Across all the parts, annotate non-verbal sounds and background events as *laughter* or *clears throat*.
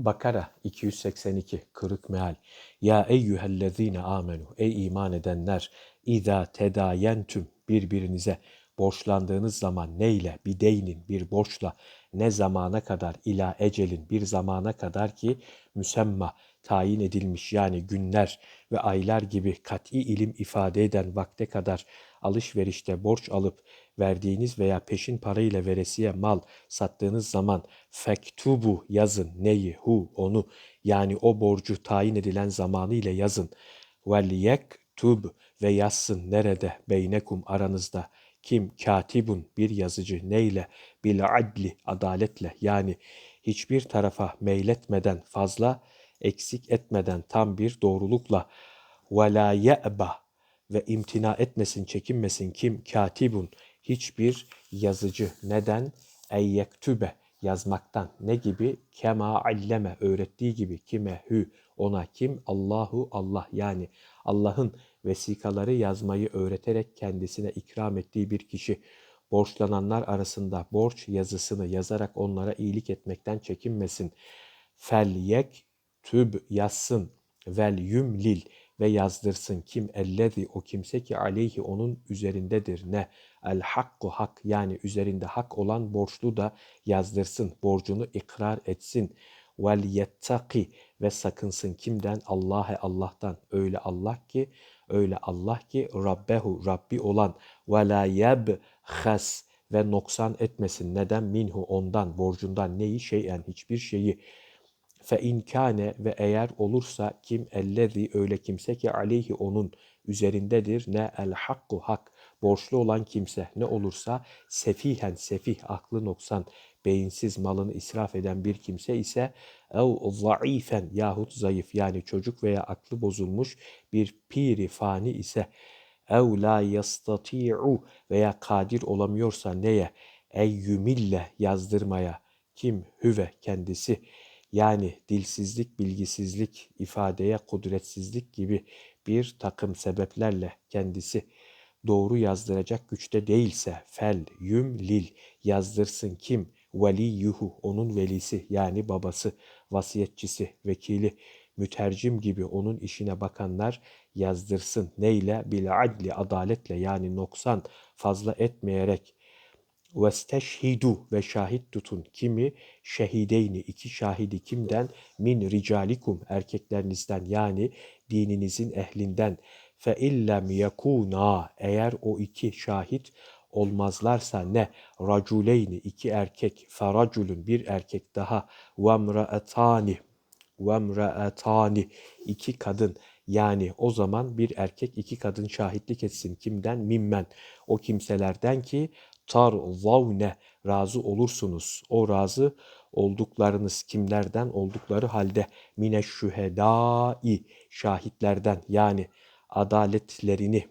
Bakara 282 Kırık Meal. Ya eyyühellezine amenu Ey iman edenler İza tedayentüm birbirinize borçlandığınız zaman neyle? Bir deynin bir borçla. Ne zamana kadar? İla ecelin bir zamana kadar ki müsemma tayin edilmiş yani günler ve aylar gibi kat'i ilim ifade eden vakte kadar alışverişte borç alıp verdiğiniz veya peşin parayla veresiye mal sattığınız zaman fektubu yazın neyi hu onu yani o borcu tayin edilen zamanı ile yazın. Vel yektub ve yazsın nerede beynekum aranızda? Kim katibun bir yazıcı neyle? Bil adli adaletle yani hiçbir tarafa meyletmeden fazla eksik etmeden tam bir doğrulukla ve la ye'ba ve imtina etmesin çekinmesin kim? Katibun. hiçbir yazıcı. Neden? Eyyektübe yazmaktan. Ne gibi? Kema alleme öğrettiği gibi. Kime? Hü. Ona kim? Allahu Allah. Yani Allah'ın vesikaları yazmayı öğreterek kendisine ikram ettiği bir kişi. Borçlananlar arasında borç yazısını yazarak onlara iyilik etmekten çekinmesin. Fel yek tüb yazsın vel yumlil ve yazdırsın. Kim ellezi o kimse ki aleyhi onun üzerindedir. Ne? El hakku hak yani üzerinde hak olan borçlu da yazdırsın borcunu ikrar etsin. Vel yettaki ve sakınsın. Kimden? Allah'e Allah'tan. Öyle Allah ki öyle Allah ki Rabbehu Rabbi olan. Ve la yebhas ve noksan etmesin. Neden? Minhu ondan borcundan. Neyi? Şeyen hiçbir şeyi Fe in kâne ve eğer olursa kim ellezi öyle kimse ki aleyhi onun üzerindedir. Ne el hakku hak borçlu olan kimse ne olursa sefihen sefih aklı noksan beyinsiz malını israf eden bir kimse ise ev zaifen yahut zayıf yani çocuk veya aklı bozulmuş bir piri fani ise ev la yastati'u veya kadir olamıyorsa neye? Eyyümille yazdırmaya kim? Hüve kendisi yani dilsizlik, bilgisizlik, ifadeye kudretsizlik gibi bir takım sebeplerle kendisi doğru yazdıracak güçte değilse fel yum lil yazdırsın kim? Veliyuhu onun velisi yani babası vasiyetçisi vekili mütercim gibi onun işine bakanlar yazdırsın. Neyle? Bil adli adaletle yani noksan fazla etmeyerek Vesteşhidu ve şahit tutun. Kimi? Şehideyni. İki şahidi kimden? Min ricalikum erkeklerinizden yani dininizin ehlinden. fe illem yakuna eğer o iki şahit olmazlarsa ne? Raculeyni iki erkek. Feraculun bir erkek daha. ve mraatani ve mraatani iki kadın. Yani o zaman bir erkek iki kadın şahitlik etsin. Kimden? Mimmen. O kimselerden ki tarzavne razı olursunuz. O razı olduklarınız kimlerden? Oldukları halde mine şühedai şahitlerden. Yani adaletlerini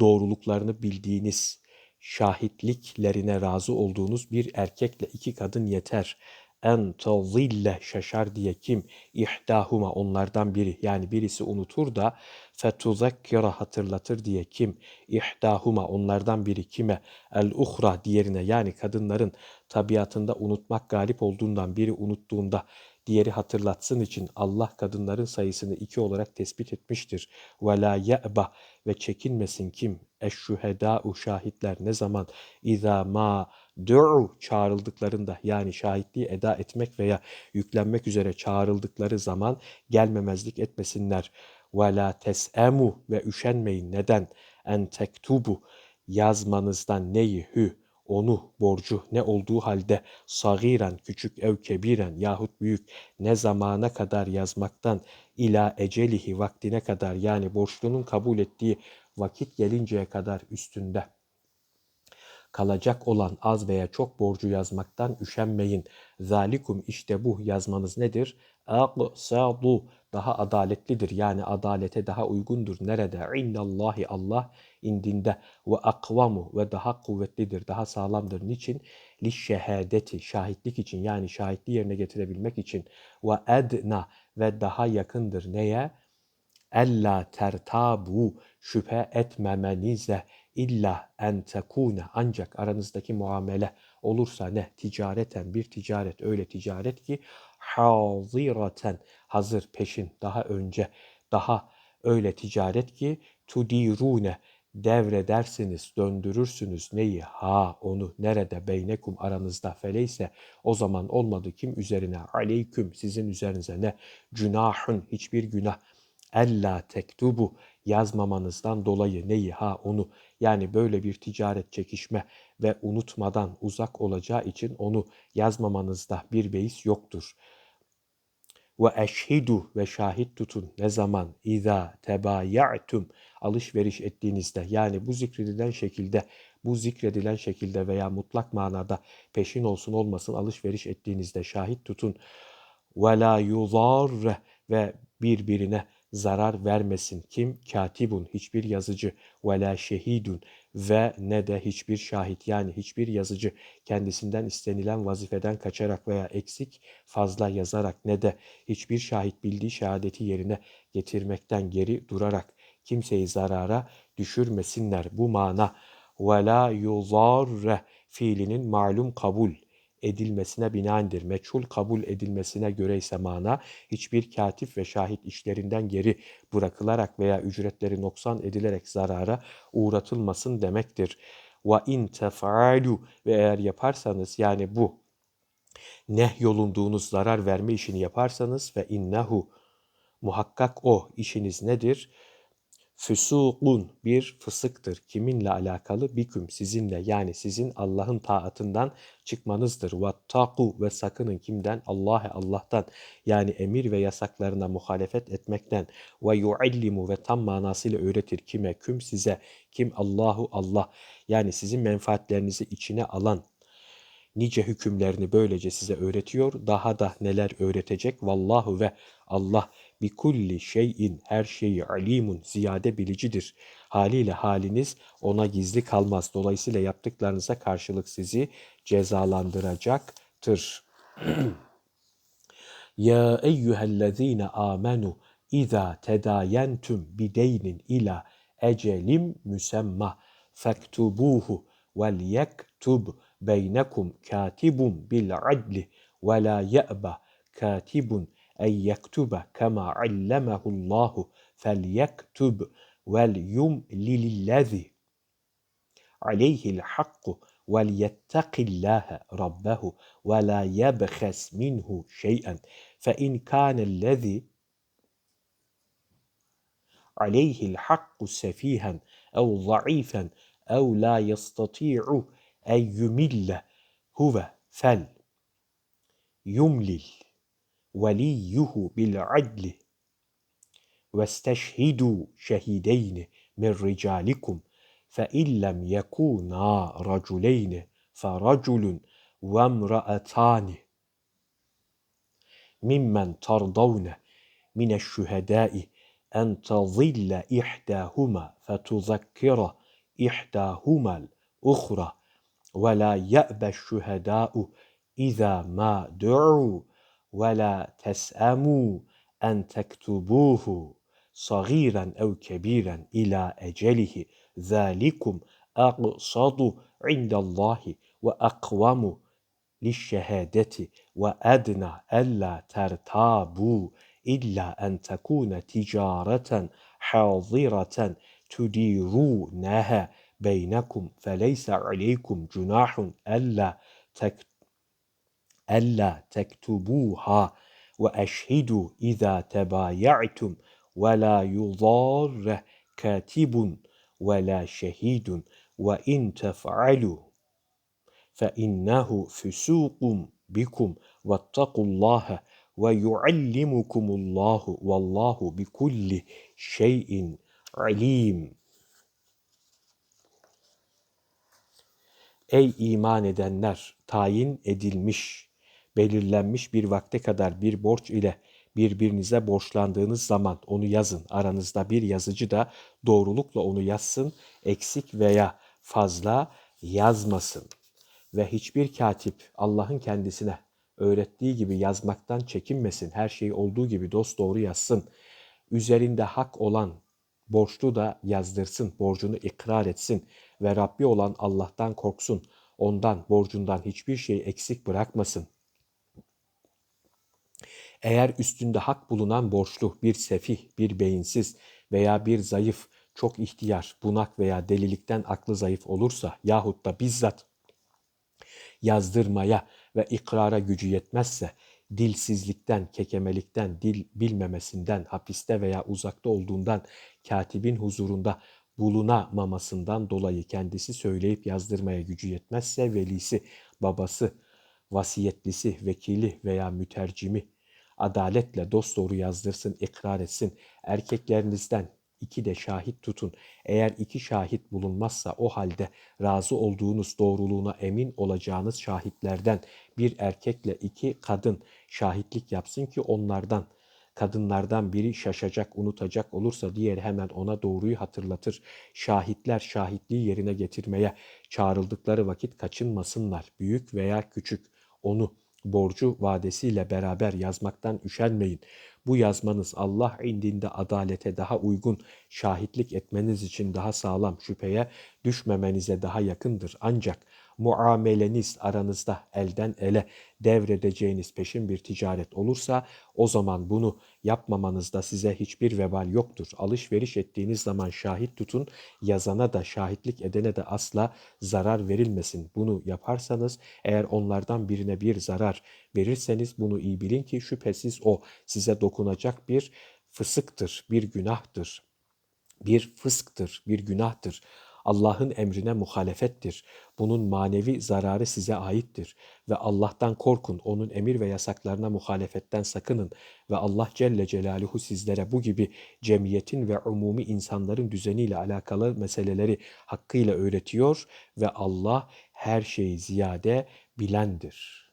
doğruluklarını bildiğiniz şahitliklerine razı olduğunuz bir erkekle iki kadın yeter en tazille şaşar diye kim? İhdahuma onlardan biri. Yani birisi unutur da fetuzakkira hatırlatır diye kim? İhdahuma onlardan biri kime? El uhra diğerine yani kadınların tabiatında unutmak galip olduğundan biri unuttuğunda diğeri hatırlatsın için Allah kadınların sayısını iki olarak tespit etmiştir. Ve la ye'ba ve çekinmesin kim? Eşşühedâ'u şahitler ne zaman? İzâ ma du'u çağrıldıklarında yani şahitliği eda etmek veya yüklenmek üzere çağrıldıkları zaman gelmemezlik etmesinler. Ve la tes'emu ve üşenmeyin. Neden? En tektubu yazmanızdan neyi hü onu borcu ne olduğu halde sagiren küçük ev kebiren yahut büyük ne zamana kadar yazmaktan ila ecelihi vaktine kadar yani borçlunun kabul ettiği vakit gelinceye kadar üstünde kalacak olan az veya çok borcu yazmaktan üşenmeyin. Zalikum işte bu yazmanız nedir? Aqsadu daha adaletlidir. Yani adalete daha uygundur. Nerede? İndallahi Allah indinde ve akvamu ve daha kuvvetlidir, daha sağlamdır. Niçin? Li şehadeti şahitlik için yani şahitliği yerine getirebilmek için ve edna ve daha yakındır. Neye? Ella tertabu şüphe etmemenize illa en tekune ancak aranızdaki muamele olursa ne? Ticareten bir ticaret öyle ticaret ki haziraten hazır peşin daha önce daha öyle ticaret ki tudirune devredersiniz, döndürürsünüz. Neyi? Ha onu. Nerede? Beynekum aranızda. Feleyse o zaman olmadı kim? Üzerine. Aleyküm sizin üzerinize ne? Cünahun hiçbir günah. Ella tektubu yazmamanızdan dolayı neyi? Ha onu yani böyle bir ticaret çekişme ve unutmadan uzak olacağı için onu yazmamanızda bir beis yoktur. Ve eşhidu ve şahit tutun ne zaman İza tebaya'tum alışveriş ettiğinizde yani bu zikredilen şekilde bu zikredilen şekilde veya mutlak manada peşin olsun olmasın alışveriş ettiğinizde şahit tutun ve la yuzar ve birbirine zarar vermesin. Kim? Katibun, hiçbir yazıcı. Ve la şehidun ve ne de hiçbir şahit yani hiçbir yazıcı kendisinden istenilen vazifeden kaçarak veya eksik fazla yazarak ne de hiçbir şahit bildiği şehadeti yerine getirmekten geri durarak kimseyi zarara düşürmesinler. Bu mana ve la yuzarre fiilinin malum kabul edilmesine binaendir. Meçhul kabul edilmesine göre ise mana hiçbir katip ve şahit işlerinden geri bırakılarak veya ücretleri noksan edilerek zarara uğratılmasın demektir. Ve in tef'alu ve eğer yaparsanız yani bu neh yolunduğunuz zarar verme işini yaparsanız ve innehu muhakkak o işiniz nedir? Füsukun bir fısıktır. Kiminle alakalı? Biküm sizinle yani sizin Allah'ın taatından çıkmanızdır. Vattaku ve sakının kimden? Allah'e Allah'tan yani emir ve yasaklarına muhalefet etmekten. Ve yuallimu ve tam manasıyla öğretir kime? Küm size. Kim? Allahu Allah. Yani sizin menfaatlerinizi içine alan, nice hükümlerini böylece size öğretiyor. Daha da neler öğretecek? Vallahu ve Allah bi kulli şeyin her şeyi alimun ziyade bilicidir. Haliyle haliniz ona gizli kalmaz. Dolayısıyla yaptıklarınıza karşılık sizi cezalandıracaktır. *clears throat* ya eyyühellezine amenu İza tedayentum bideynin ila ecelim müsemma fektubuhu vel yektub beynekum katibun bil adli ve la ye'ba katibun en yektube kema allemehullahu felyektub vel yumlilillezi aleyhil hakku vel yettaqillâhe rabbehu ve la yebhes minhu şey'en fe in kânellezî aleyhil hakku sefihen ev zayıfen ev la yastati'u en yumille huve fel yumlil وليه بالعدل. واستشهدوا شهيدين من رجالكم فإن لم يكونا رجلين فرجل وامرأتان. ممن ترضون من الشهداء أن تظل إحداهما فتذكر إحداهما الأخرى ولا يأبى الشهداء إذا ما دعوا ولا تسأموا أن تكتبوه صغيرا أو كبيرا إلى أجله. ذلكم أقصد عند الله وأقوم للشهادة وأدنى ألا ترتابوا إلا أن تكون تجارة حاضرة تديرونها بينكم. فليس عليكم جناح ألا تكتبوا ألا تكتبوها وأشهدوا إذا تبايعتم ولا يضار كاتب ولا شهيد وإن تفعلوا فإنه فسوق بكم واتقوا الله ويعلمكم الله والله بكل şeyin alim. Ey iman edenler tayin edilmiş belirlenmiş bir vakte kadar bir borç ile birbirinize borçlandığınız zaman onu yazın. Aranızda bir yazıcı da doğrulukla onu yazsın, eksik veya fazla yazmasın. Ve hiçbir katip Allah'ın kendisine öğrettiği gibi yazmaktan çekinmesin. Her şeyi olduğu gibi dost doğru yazsın. Üzerinde hak olan borçlu da yazdırsın, borcunu ikrar etsin ve Rabbi olan Allah'tan korksun. Ondan, borcundan hiçbir şey eksik bırakmasın. Eğer üstünde hak bulunan borçlu, bir sefih, bir beyinsiz veya bir zayıf, çok ihtiyar, bunak veya delilikten aklı zayıf olursa yahut da bizzat yazdırmaya ve ikrara gücü yetmezse, dilsizlikten, kekemelikten, dil bilmemesinden, hapiste veya uzakta olduğundan, katibin huzurunda bulunamamasından dolayı kendisi söyleyip yazdırmaya gücü yetmezse velisi, babası, vasiyetlisi, vekili veya mütercimi adaletle dosdoğru yazdırsın, ikrar etsin. Erkeklerinizden iki de şahit tutun. Eğer iki şahit bulunmazsa o halde razı olduğunuz doğruluğuna emin olacağınız şahitlerden bir erkekle iki kadın şahitlik yapsın ki onlardan kadınlardan biri şaşacak, unutacak olursa diğeri hemen ona doğruyu hatırlatır. Şahitler şahitliği yerine getirmeye çağrıldıkları vakit kaçınmasınlar. Büyük veya küçük onu borcu vadesiyle beraber yazmaktan üşenmeyin. Bu yazmanız Allah indinde adalete daha uygun, şahitlik etmeniz için daha sağlam, şüpheye düşmemenize daha yakındır. Ancak muameleniz aranızda elden ele devredeceğiniz peşin bir ticaret olursa o zaman bunu yapmamanızda size hiçbir vebal yoktur. Alışveriş ettiğiniz zaman şahit tutun, yazana da şahitlik edene de asla zarar verilmesin. Bunu yaparsanız eğer onlardan birine bir zarar verirseniz bunu iyi bilin ki şüphesiz o size dokunacak bir fısıktır, bir günahtır, bir fısktır, bir günahtır. Allah'ın emrine muhalefettir. Bunun manevi zararı size aittir. Ve Allah'tan korkun, onun emir ve yasaklarına muhalefetten sakının. Ve Allah Celle Celaluhu sizlere bu gibi cemiyetin ve umumi insanların düzeniyle alakalı meseleleri hakkıyla öğretiyor ve Allah her şeyi ziyade bilendir.